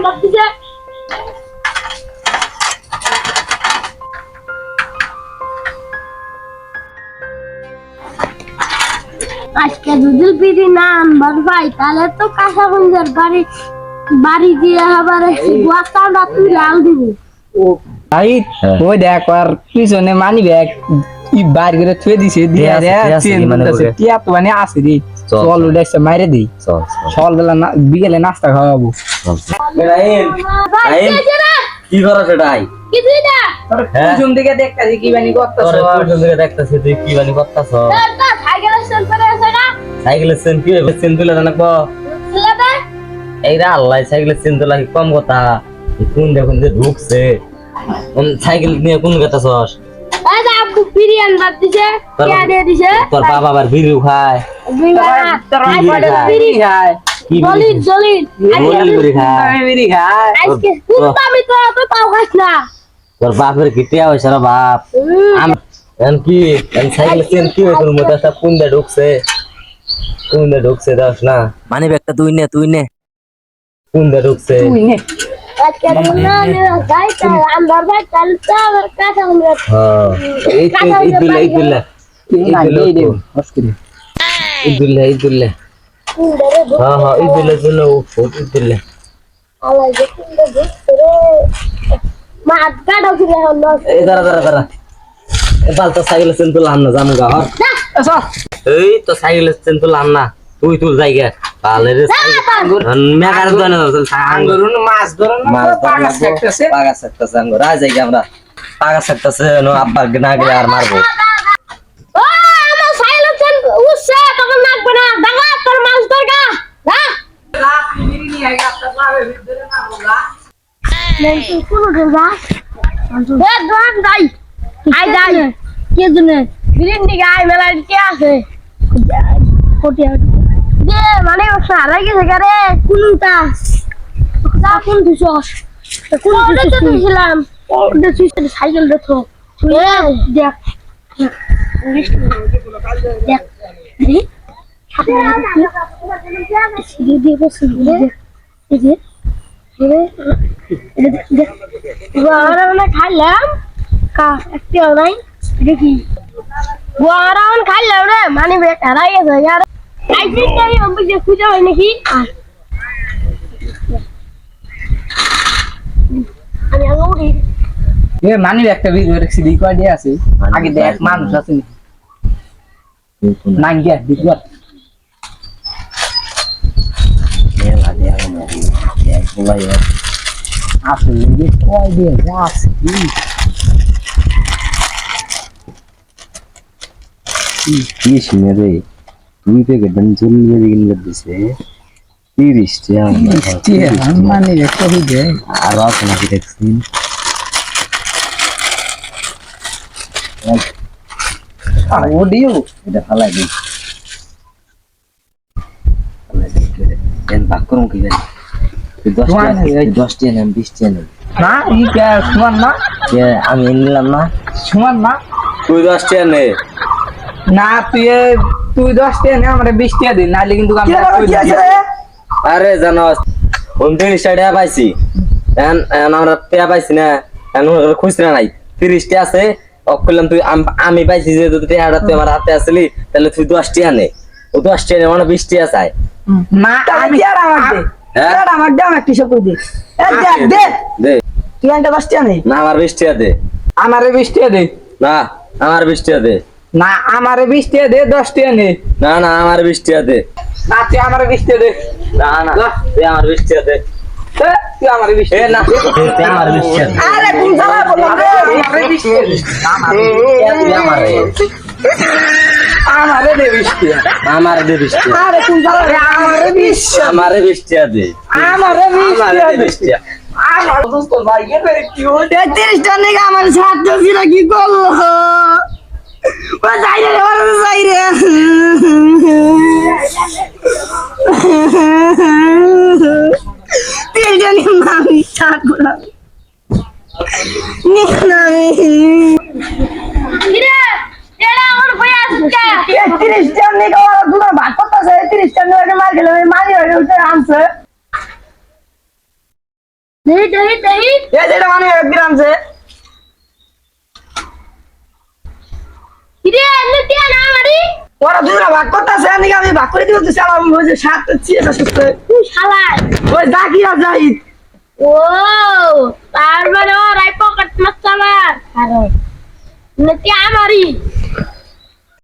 বাতিছে আজকে দুধের পিড়ি না আনবার ভাই তাহলে তো কাঁচাগঞ্জের বাড়ি বাড়ি দিয়ে আবার গোয়াস্তাটা তুই লাল দিব ভাই হ্যাঁ। ওই দেখ আর পিছনে মানি ব্যাগ ই বার করে থুয়ে দিছে দিয়ে টিয়া মানে করে? তো মানে আছে রে চল। মাইরে দিই। চল না বিকেলে নাস্তা খাওয়াবো। কে করো সেটাই কিছুই না। হ্যাঁ? পিছন দিকে দেখতাছি কি বানি করতেছ? পিছন থেকে দেখতেছি তুই কি বানি করতাছ? সাইকেলের সেল করে আছে না? সাইকেলের চেন কি হবে চেন তুলে এই রে আল্লাহ সাইকেলের চেন তোলা কি কম কথা? কোন দেখুন যে ঢুকছে? সাইকেল নিয়ে কোন এই আব্বু বিরিয়ানি বাতিছে তোর- কে দিয়ে দিছে। তোর বাবা আবার খায়। বিড়ি খায়? বিড়ি খায়। বিড়ি খায়। বিড়ি খায়। আজকে কুত্তা আমি তো তো তাও খাস না। তোর বাপের কি টিয়া হয়েছে রে বাপ। আমি কি? এখন সাইকেলের চেন কি তোর মধ্যে সব কোন দিয়ে ঢুকছে। কোন দিয়ে ঢুকছে দাস না। মানে ব্যাগটা তুই নে তুই নে। কোন দিয়ে ঢুকছে। তুই নে। আমরা হ্যাঁ দুলে কুন্ডারে হ্যাঁ। হ্যাঁ। এই দুলে দুলে এই দাঁড়া দাঁড়া দাঁড়া। এই বাল তো সাইকেলের চেন তুললাম না জামু গা হর এই তো সাইকেলের চেন তুললাম না তুই তুল জায়গা। পালে রে মেগার দোনে আঙ্গুরুন মাছ ধরুন মাছ পাগা সেকতেছে আঙ্গুর। রাজ জায়গা আমরা। পাগা সেকতেছে নো আব্বা না গেলে আর মারবো। ও আমার সাইলেন্স উসে তখন নাকবে না। তোর মাছ দরকা না। নেই কোন দরকা এ দোয়ান যাই। আই যাই। কে জন্য বিরিন দিকে আই মেলা কে আছে? কোটি গেছে গারে কোনটা? যা কোন দিছস কোন দিছস দিছিলাম। ওটা সাইকেল দেখ। দেখ। খাইলাম দেখি। খাইলাম। রে। মানে হারাই গেছে খুঁজে হয় নাকি? আমি আগে উঠি এ মানি একটা ভিডিও রেখছি দি কয়ডি আছে। আগে দেখ মানুষ আছে নাকি? না গিয়া দিকবার আসলে যে কয় দিয়ে কি কি শুনে রে? তুই তো গেটেন চল্লিশ কিনবে দিছে তিরিশ মানে আর আছে নাকি দেখছি অডিও এটা ফালাই দিই দিই করুন কি জানি না ই কে সমান না কে আমি নিলাম না সমান না তুই দশ টিয়া না তুই তুই দশ টাকা নে আমরা বিশ টাকা দিন নাহলে কিন্তু আমরা আরে জানো উনত্রিশ টাকা পাইছি। আমরা টিয়া পাইছি না খুচরা নাই। তিরিশ টিয়া আছে করলাম তুই আমি পাইছি যে তুই টিয়াটা তুই আমার হাতে আসলি তাহলে তুই দশ টিয়া নে। ও দশ টিয়া নে মানে বিশ টিয়া চাই না আমি হ্যাঁ? আমার দাম একটু সব দে? এ দেখ দে। দে। তুই একটা দশ টাকা নেই না আমার বিশ টিয়া দে। আমারে বিশ টাকা দে। না আমার বিশ টিয়া দে। না আমারে বিশ টাকা দে দশ টাকা নে না না আমার বিশ টিয়া দে না তুই আমারে বিশ টাকা দে না না তুই আমার বিশ তুই আমারে বিশ এ টাকা না তুই আমার দে আমারে দে দে টাকা আরে কোন দে টাকা দোস্ত ভাই হল টাকা কি করল ও যাই রে ওরা যাই রে টাকা নিয়ে আমি ছাত্র কিরে এরা আমার ভাই আসছে তিরিশ টাকা নেই ওরা দুটো ভাগ করতেছে তিরিশ টাকা নিয়ে মার গেলে মারি হয়ে আনছে। দেহি দেহি দেহি। এই যেটা মানে গ্রাম যে কিরে এনে টিয়া না মারি ওরা দুজনে ভাগ করতেছে এদিকে আমি ভাগ করে দিব তুই চালা আমি বলছি সাত চিয়েটা সুস্থ শালা। ওই দাকি আর জাহিদ ও তারপরে মানে ও পকেট মারছে আমার কারণ নাকি মারি